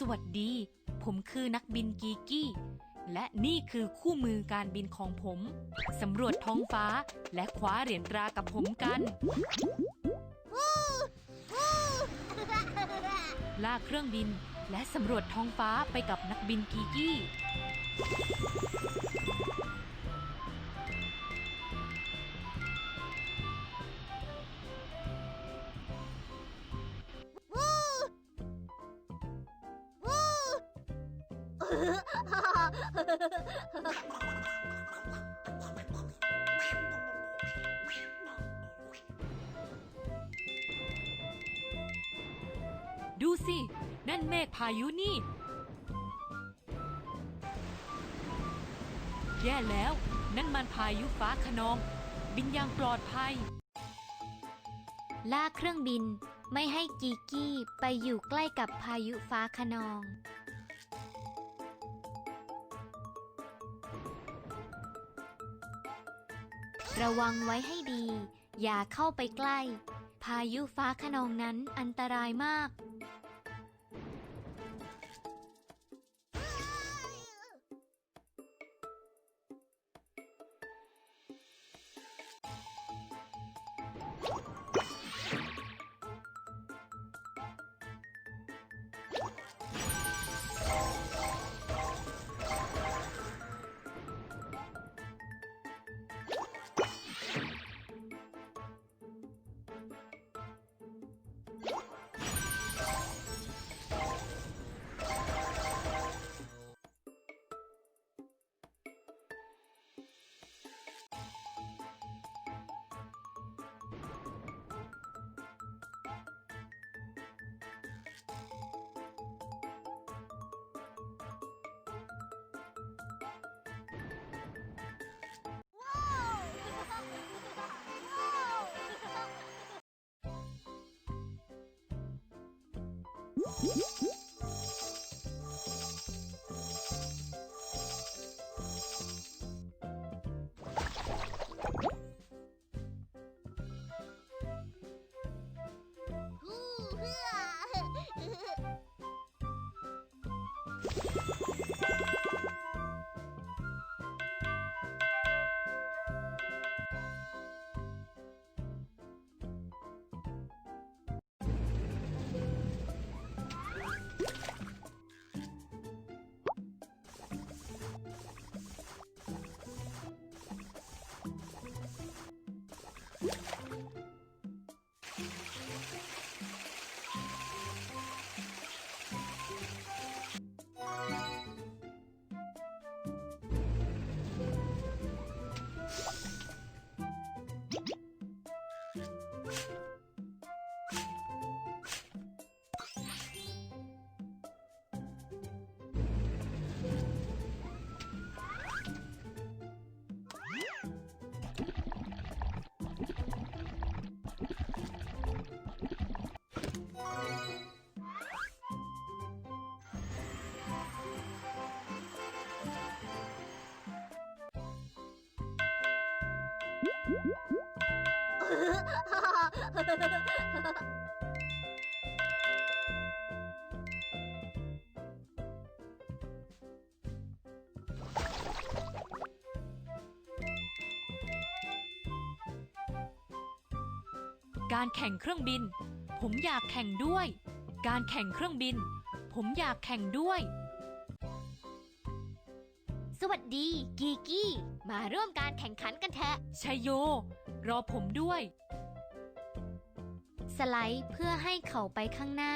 สวัสดี ผมคือนักบินกีกี้ และนี่คือคู่มือการบินของผม สำรวจท้องฟ้าและคว้าเหรียญตรากับผมกันลากเครื่องบินและสำรวจท้องฟ้าไปกับนักบินกีกี้ ดูสิ นั่นเมฆพายุนี่ แย่แล้ว นั่นมันพายุฟ้าขนอง บินอย่างปลอดภัย ลากเครื่องบินไม่ให้กีกี้ไปอยู่ใกล้กับพายุฟ้าคะนอง ระวังไว้ให้ดี อย่าเข้าไปใกล้ พายุฟ้าขนองนั้นอันตรายมาก hmm you การแข่งเครื่องบิน ผมอยากแข่งด้วย การแข่งเครื่องบิน ผมอยากแข่งด้วย สวัสดี กีกี้ มาร่วมการแข่งขันกันเถอะ ชัยโย รอผมด้วย สไลด์เพื่อให้เขาไปข้างหน้า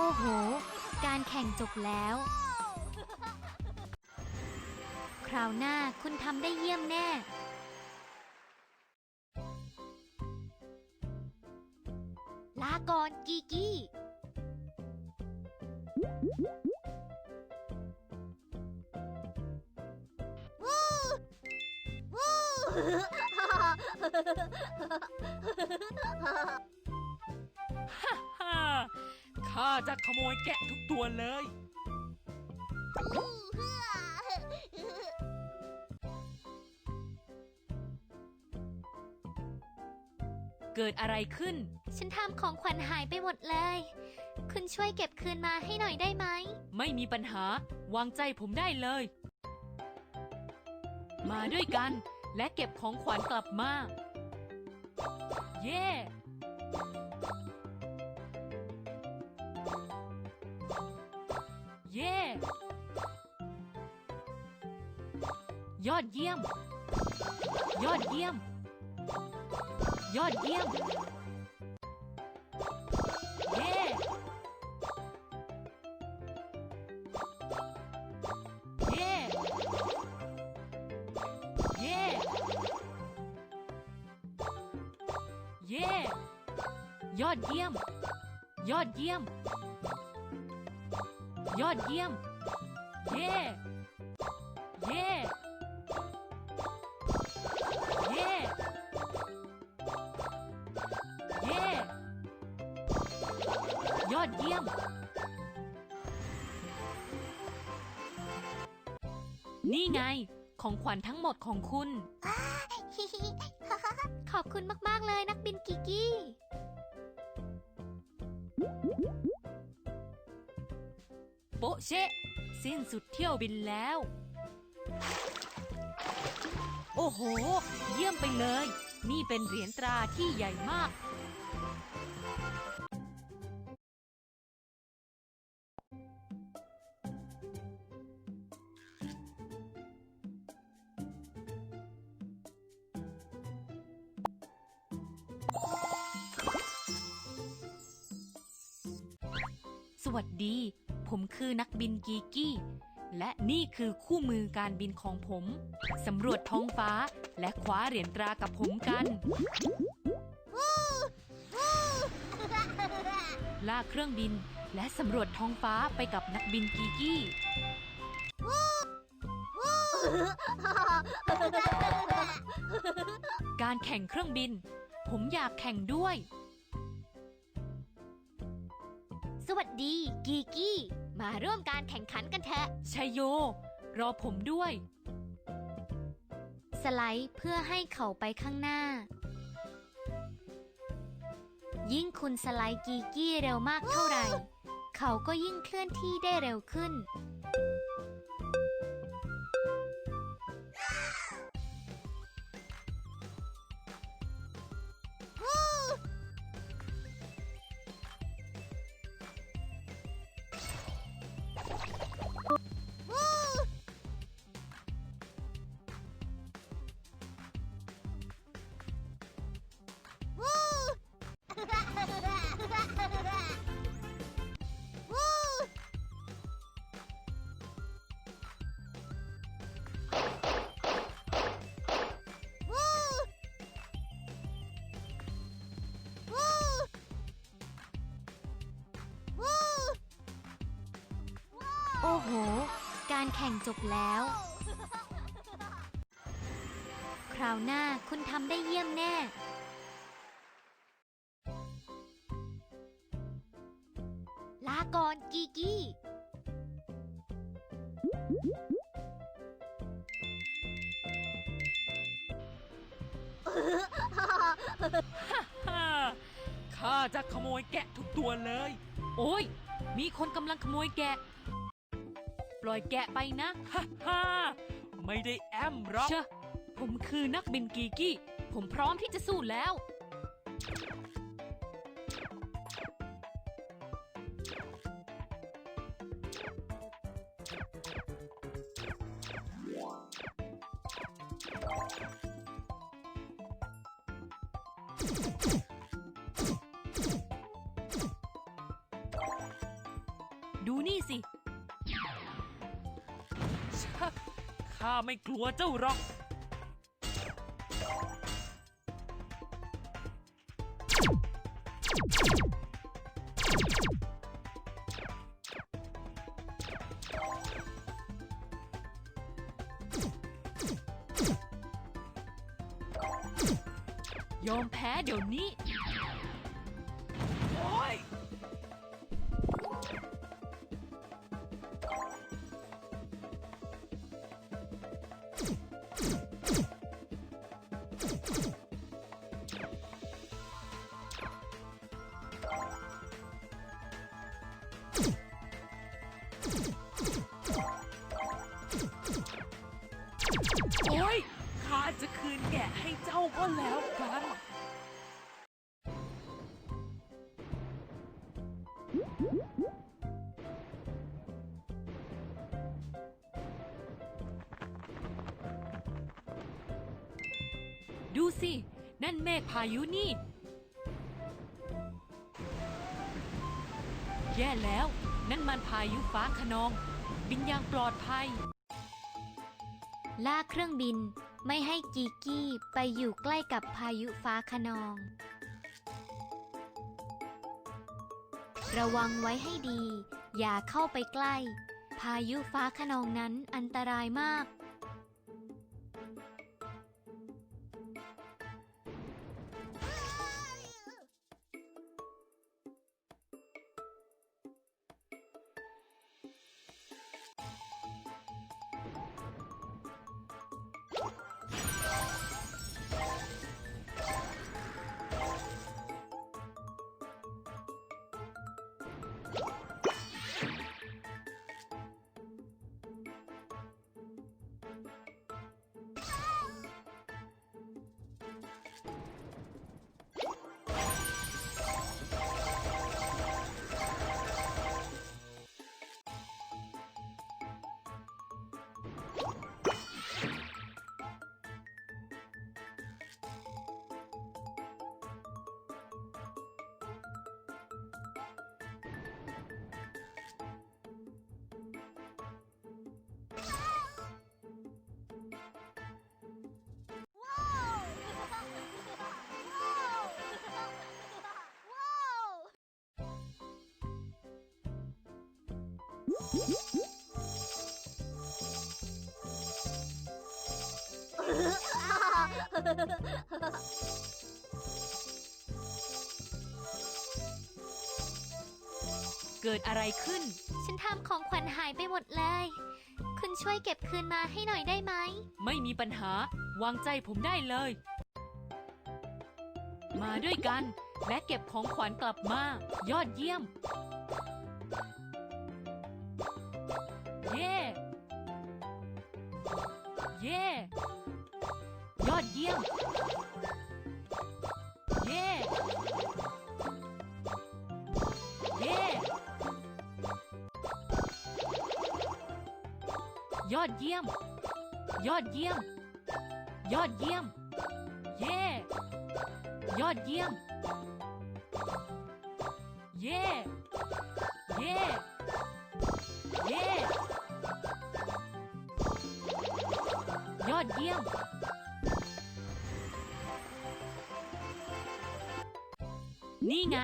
อ้โห การแข่งจบแล้ว คราวหน้าคุณทำได้เยี่ยมแน่ลาก่อนกีกี้ฮ่า ข้าจะขโมยแกะทุกตัวเลย เกิดอะไรขึ้น ฉันทำของขวัญหายไปหมดเลย คุณช่วยเก็บคืนมาให้หน่อยได้ไหม ไม่มีปัญหาวางใจผมได้เลย มาด้วยกันและเก็บของขวัญกลับมา เย่เยอดเยี่ยม ยอดเยี่ยม ยอดเยี่ยม เย่เย่เย่เย่ยอดเยี่ยม ยอดเยี่ยม ยอดเยี่ยม เย่ นี่ไง ของขวัญทั้งหมดของคุณ ขอบคุณมาก ๆ เลยนักบินกิกกี้ โปะเชะสิ้นสุดเที่ยวบินแล้ว โอ้โห เยี่ยมไปเลย นี่เป็นเหรียญตราที่ใหญ่มาก สวัสดี ผมคือนักบินกีกี้ และนี่คือคู่มือการบินของผม สำรวจท้องฟ้าและคว้าเหรียญตรากับผมกันลากเครื่องบินและสำรวจท้องฟ้าไปกับนักบินกีกี้การแข่งเครื่องบิน ผมอยากแข่งด้วย สวัสดี กีกี้ มาร่วมการแข่งขันกันเถอะชัยโย รอผมด้วย สไลด์เพื่อให้เขาไปข้างหน้า ยิ่งคุณสไลด์กีกี้เร็วมากเท่าไหร่ เขาก็ยิ่งเคลื่อนที่ได้เร็วขึ้น แข่งจบแล้ว คราวหน้าคุณทำได้เยี่ยมแน่ลาก่อนกีกี้ฮ่าข้าจะขโมยแกะทุกตัวเลย โอ้ย มีคนกำลังขโมยแกะ ปล่อยแกะไปนะฮ่าฮ่าไม่ได้แอมหรอกเชอะผมคือนักบินกีกี้ ผมพร้อมที่จะสู้แล้ว ข้าไม่กลัวเจ้าหรอก ยอมแพ้เดี๋ยวนี้ ดูสิ นั่นเมฆพายุนี่ แย่แล้ว นั่นมันพายุฟ้าขนอง บินอย่างปลอดภัย ลากเครื่องบินไม่ให้กีกี้ไปอยู่ใกล้กับพายุฟ้าคะนอง ระวังไว้ให้ดี อย่าเข้าไปใกล้ พายุฟ้าคะนองนั้นอันตรายมาก เกิดอะไรขึ้น ฉันทำของขวัญหายไปหมดเลย คุณช่วยเก็บคืนมาให้หน่อยได้ไหม ไม่มีปัญหาวางใจผมได้เลย มาด้วยกัน และเก็บของขวัญกลับมา ยอดเยี่ยม ยี่ยม เย่เย่ยอดเยี่ยม ยอดเยี่ยม ยอดเยี่ยม เย่ยอดเยี่ยม เย่เย่เย่ยอดเยี่ยม นี่ไง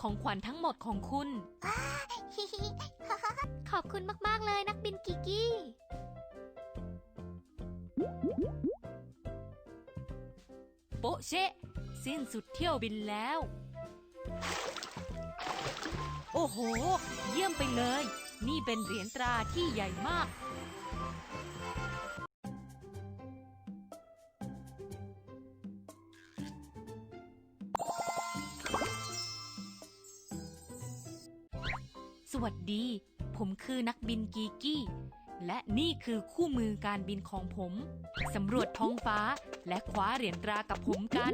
ของขวัญทั้งหมดของคุณ ขอบคุณมาก ๆ เลยนักบินกิกกี้ โปะเชะสิ้นสุดเที่ยวบินแล้ว โอ้โห เยี่ยมไปเลย นี่เป็นเหรียญตราที่ใหญ่มาก สวัสดี ผมคือนักบินกีกี้ และนี่คือคู่มือการบินของผม สำรวจท้องฟ้าและคว้าเหรียญตรากับผมกัน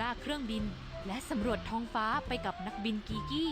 ลากเครื่องบินและสำรวจท้องฟ้าไปกับนักบินกีกี้